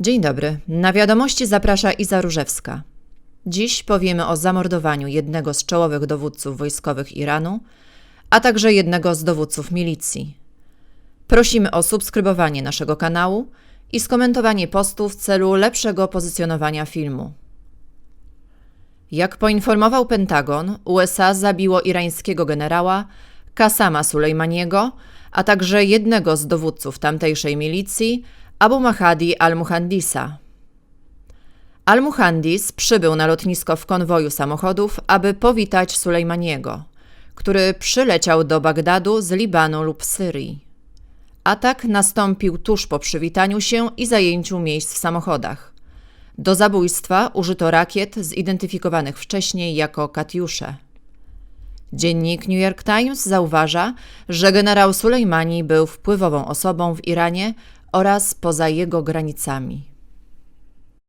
Dzień dobry. Na wiadomości zaprasza Iza Różewska. Dziś powiemy o zamordowaniu jednego z czołowych dowódców wojskowych Iranu, a także jednego z dowódców milicji. Prosimy o subskrybowanie naszego kanału i skomentowanie postu w celu lepszego pozycjonowania filmu. Jak poinformował Pentagon, USA zabiło irańskiego generała Kasama Sulejmaniego, a także jednego z dowódców tamtejszej milicji, Abu Mahdi al-Muhandisa. Al-Muhandis przybył na lotnisko w konwoju samochodów, aby powitać Sulejmaniego, który przyleciał do Bagdadu z Libanu lub Syrii. Atak nastąpił tuż po przywitaniu się i zajęciu miejsc w samochodach. Do zabójstwa użyto rakiet zidentyfikowanych wcześniej jako Katiusze. Dziennik New York Times zauważa, że generał Sulejmani był wpływową osobą w Iranie oraz poza jego granicami.